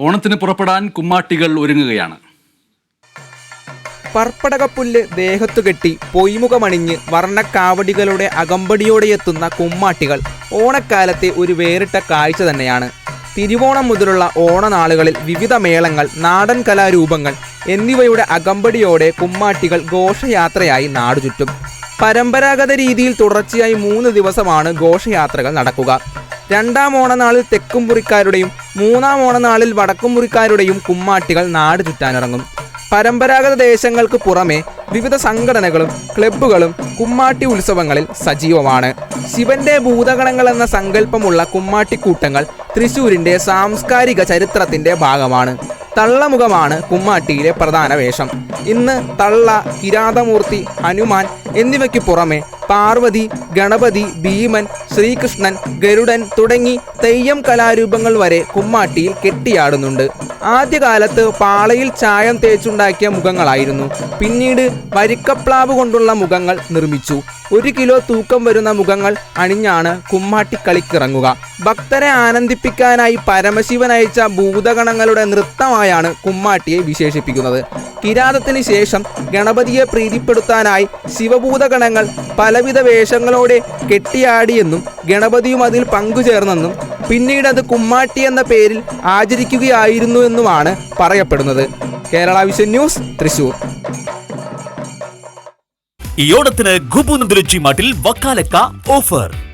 ഓണത്തിന് പുറപ്പെടാൻ കുമ്മാട്ടികൾ ഒരുങ്ങുകയാണ്. പർപ്പടകപ്പുല്ല് ദേഹത്തു കെട്ടി പൊയ്മുഖമണിഞ്ഞ് വർണക്കാവടികളുടെ അകമ്പടിയോടെ എത്തുന്ന കുമ്മാട്ടികൾ ഓണക്കാലത്തെ ഒരു വേറിട്ട കാഴ്ച തന്നെയാണ്. തിരുവോണം മുതലുള്ള ഓണനാളുകളിൽ വിവിധ മേളങ്ങൾ നാടൻ കലാരൂപങ്ങൾ എന്നിവയുടെ അകമ്പടിയോടെ കുമ്മാട്ടികൾ ഘോഷയാത്രയായി നാടുചുറ്റും. പരമ്പരാഗത രീതിയിൽ തുടർച്ചയായി മൂന്ന് ദിവസമാണ് ഘോഷയാത്രകൾ നടക്കുക. രണ്ടാം ഓണനാളിൽ തെക്കുംമുറിക്കാരുടെയും മൂന്നാം ഓണനാളിൽ വടക്കുംമുറിക്കാരുടെയും കുമ്മാട്ടികൾ നാട് ചുറ്റാനിറങ്ങും. പരമ്പരാഗത ദേശങ്ങൾക്ക് പുറമെ വിവിധ സംഘടനകളും ക്ലബ്ബുകളും കുമ്മാട്ടി ഉത്സവങ്ങളിൽ സജീവമാണ്. ശിവന്റെ ഭൂതഗണങ്ങൾ എന്ന സങ്കല്പമുള്ള കുമ്മാട്ടിക്കൂട്ടങ്ങൾ തൃശൂരിന്റെ സാംസ്കാരിക ചരിത്രത്തിന്റെ ഭാഗമാണ്. തള്ളമുഖമാണ് കുമ്മാട്ടിയിലെ പ്രധാന വേഷം. ഇന്ന് തള്ള കിരാതമൂർത്തി ഹനുമാൻ എന്നിവയ്ക്ക് പുറമെ പാർവതി ഗണപതി ഭീമൻ ശ്രീകൃഷ്ണൻ ഗരുഡൻ തുടങ്ങി തെയ്യം കലാരൂപങ്ങൾ വരെ കുമ്മാട്ടിയിൽ കെട്ടിയാടുന്നുണ്ട്. ആദ്യകാലത്ത് പാളയിൽ ചായം തേച്ചുണ്ടാക്കിയ മുഖങ്ങളായിരുന്നു. പിന്നീട് വരിക്കപ്ലാവ് കൊണ്ടുള്ള മുഖങ്ങൾ നിർമ്മിച്ചു. ഒരു കിലോ തൂക്കം വരുന്ന മുഖങ്ങൾ അണിഞ്ഞാണ് കുമ്മാട്ടി കളിക്കിറങ്ങുക. ഭക്തരെ ആനന്ദിപ്പിക്കാനായി പരമശിവൻ അയച്ച ഭൂതഗണങ്ങളുടെ നൃത്തമായാണ് കുമ്മാട്ടിയെ വിശേഷിപ്പിക്കുന്നത്. കിരാതത്തിന് ശേഷം ഗണപതിയെ പ്രീതിപ്പെടുത്താനായി ശിവഭൂതഗണങ്ങൾ പലവിധ വേഷങ്ങളോടെ കെട്ടിയാടിയെന്നും ഗണപതിയും അതിൽ പങ്കുചേർന്നെന്നും പിന്നീട് അത് കുമ്മാട്ടി എന്ന പേരിൽ ആചരിക്കുകയായിരുന്നു എന്നുമാണ് പറയപ്പെടുന്നത്. Kerala Vision News Thrissur. ഈ ഓണത്തിന് ഗുബു മാട്ടിൽ വക്കാലക്ക ഓഫർ.